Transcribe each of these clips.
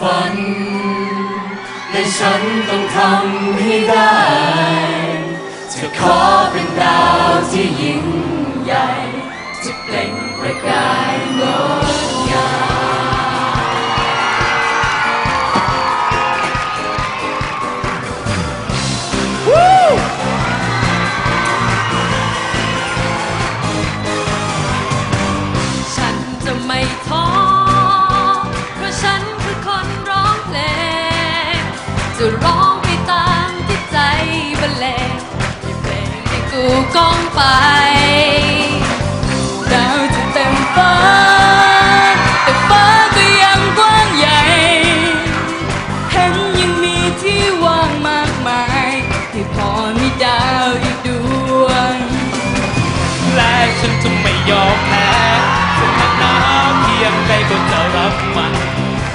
ฝัน และฉันต้องทำให้ได้ จะขอเป็นดาวที่ยิ่งใหญ่ จะเปล่งประกาย บรรเลงเพลงให้กูก้องไปดาวจะเต็มฟ้า แต่ฟ้าก็ยังกว้างใหญ่ เห็นยังมีที่ว่างมากมายที่พอมีดาวอีกดวง และฉันจะไม่ยอมแพ้สถานะเพียงใดก็จะรับมัน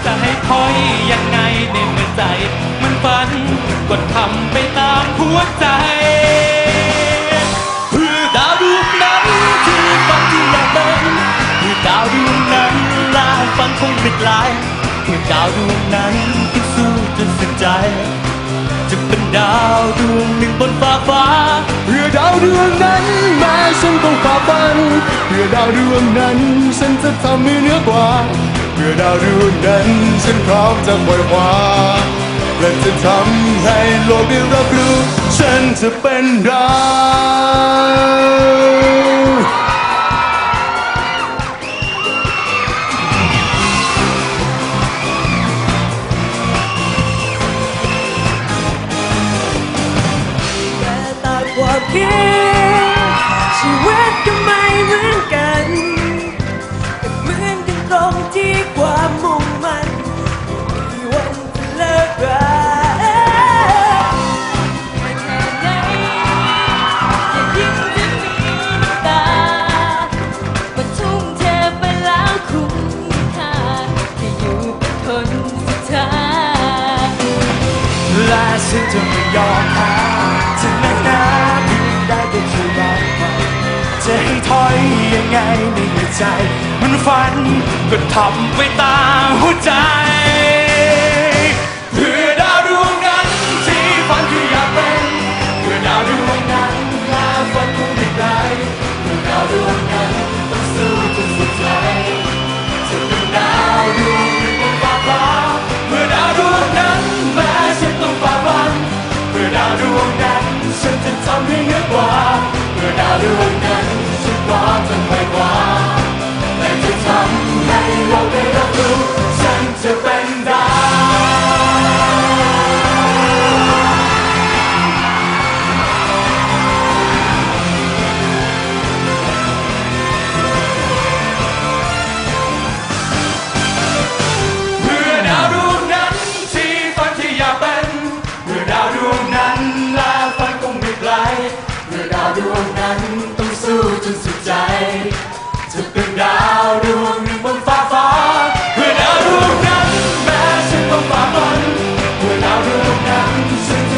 จะให้ถอยยังไงในเมื่อใจ มันฝันก็ทำไปตาม วใจ เพื่อดาวดวงนั้นที่ฝันที่อยากเป็นเพื่อดาวดวงนั้นลาฝันคงไม่ไกลเพื่อดาวดวงนั้นที่สู้จนสุดใจ จะเป็นดาวดวงหนึ่งบนฟ้าฟ้าเพื่อดาวดวงนั้นแม้ฉันต้องฝ่าฟันเพื่อดาวดวงนั้นฉันจะทำให้เหนือกว่าเพื่อดาวดวงนั้นฉันพร้อมจะปล่อยคว้า และจะทำให้โลกได้รับรู้ ฉันจะเป็นดา จะนักหนาพียงได้ก็คือรับมันจะให้ถอยยังไงในหัวใจ มันฝันก็ทำไปตามหัวใจเพื่อดาวดวงนั้นที่ฝันคืออยากเป็นเพื่อดาวดวง ดวงหนึ่งบนฟ้าฟ้าเพื่อดาวดวนั้นแม้ฉันต้องฝ่าฟันเพื่อดาวดวงนั้นฉัน